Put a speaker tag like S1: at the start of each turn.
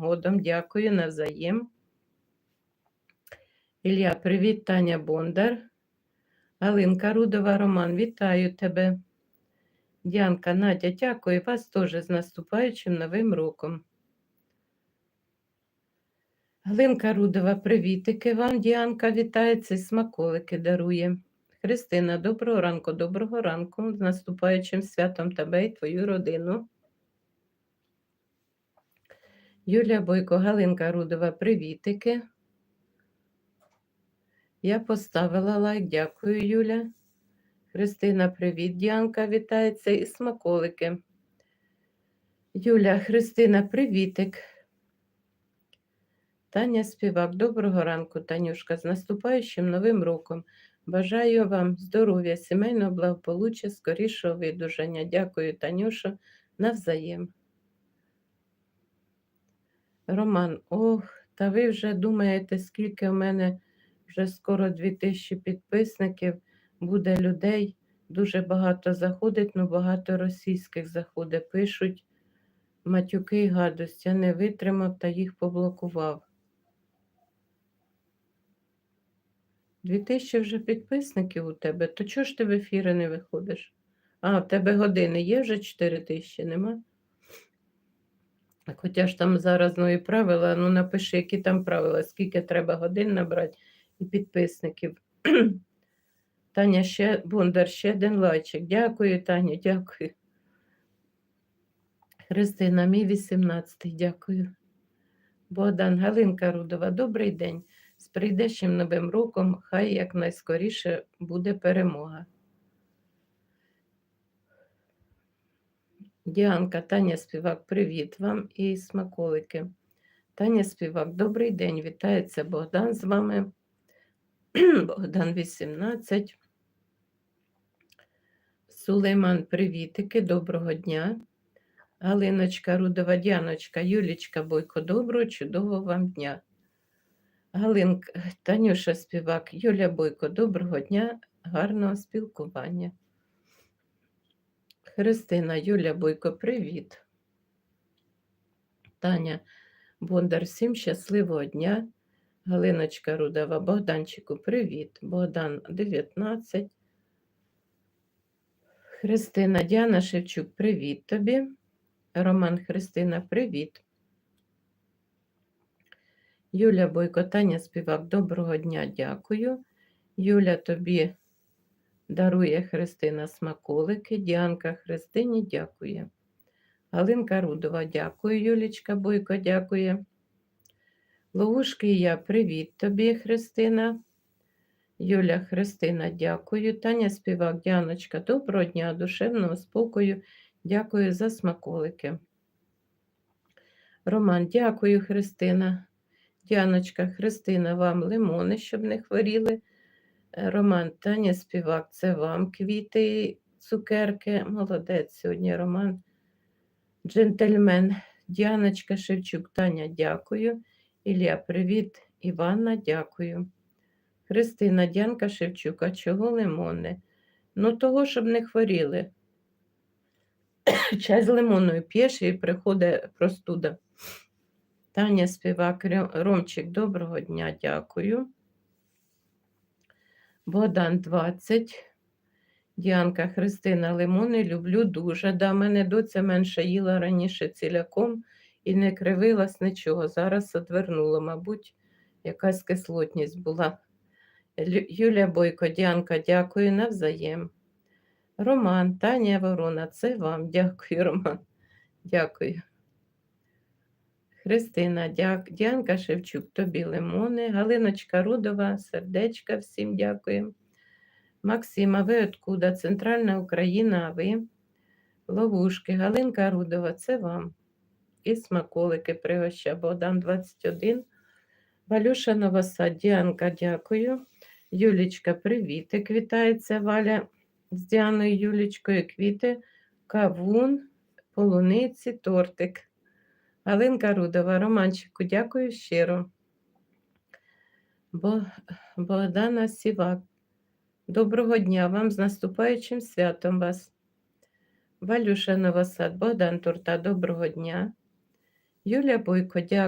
S1: годом. Дякую навзаєм. Ілля, привіт, Таня Бондар. Галинка Рудова, Роман, вітаю тебе. Діанка, Надя, дякую вас теж з наступаючим новим роком. Галинка Рудова, привітики вам. Діанка вітається і смаколики дарує. Христина, доброго ранку, доброго ранку. З наступаючим святом тебе і твою родину. Юлія Бойко, Галинка Рудова, привітики. Я поставила лайк. Дякую, Юля. Христина, привіт. Діанка вітається і смаколики. Юля, Христина, привітик. Таня Співак, доброго ранку, Танюшка, з наступаючим новим роком. Бажаю вам здоров'я, сімейного благополуччя, скорішого видужання. Дякую, Танюша, навзаєм. Роман, ох, та ви вже думаєте, скільки в мене вже скоро 2000 підписників, буде людей. Дуже багато заходить, ну багато російських заходить, пишуть матюки і гадості. Я не витримав та їх поблокував. 2000 вже підписників у тебе, то чого ж ти в ефіри не виходиш? А, в тебе години є вже 4000, нема? Хоча ж там зараз нові правила, ну напиши, які там правила, скільки треба годин набрати і підписників. Таня ще Бондар, ще один лайчик. Дякую, Таня, дякую. Христина, мій 18, дякую. Богдан, Галинка Рудова, добрий день. З прийдешнім новим роком, хай якнайскоріше буде перемога. Діанка, Таня Співак, привіт вам і смаколики. Таня Співак, добрий день. Вітається Богдан з вами. Богдан 18. Сулейман, привітики, доброго дня. Галиночка Рудова, Діаночка, Юлічка Бойко, доброго, чудового вам дня. Галинка, Танюша Співак, Юля Бойко, доброго дня, гарного спілкування. Христина, Юля Бойко, привіт. Таня Бондар, всім щасливого дня. Галиночка Рудова, Богданчику, привіт. Богдан 19. Христина Діана Шевчук, привіт тобі. Роман Христина, привіт. Юля Бойко, Таня Співак, доброго дня, дякую. Юля тобі дарує Христина смаколики. Діанка Христині дякує. Галинка Рудова, дякую. Юлічка Бойко, дякує. Ловушки я, привіт тобі, Христина. Юля Христина, дякую. Таня Співак, Діаночка, доброго дня, душевного спокою. Дякую за смаколики. Роман, дякую, Христина. Діаночка, Христина, вам лимони, щоб не хворіли. Е, Роман, Таня Співак, це вам квіти, цукерки. Молодець сьогодні, Роман. Джентльмен. Діаночка Шевчук, Таня, дякую. Ілля, привіт. Іванна, дякую. Христина, Дянка Шевчук, а чого лимони? Ну, того, щоб не хворіли. Чай з лимоною п'єш і приходить простуда. Таня Співак, Ромчик, доброго дня, дякую. Богдан 20. Діанка Христина Лимони люблю дуже. Да, мене доця менше їла раніше ціляком і не кривилась нічого. Зараз одвернула, мабуть, якась кислотність була. Юлія Бойко, Діанка, дякую навзаєм. Роман, Таня Ворона, це вам. Дякую, Роман. Дякую. Христина, дяк... Діанка Шевчук, тобі лимони. Галиночка Рудова, сердечка, всім дякую. Максима, ви откуда? Центральна Україна, а ви? Ловушки, Галинка Рудова, це вам. І смаколики пригоща, Богдан 21. Валюша Новосад, Діанка, дякую. Юлічка, привітик, вітається Валя з Діаною Юлічкою, квіти, кавун, полуниці, тортик. Галинка Рудова, Романчику, дякую щиро. Бо... Богдана Сівак. Доброго дня вам з наступаючим святом вас. Валюша Новосад, Богдан Турта, доброго дня. Юлія Бойко, дякую.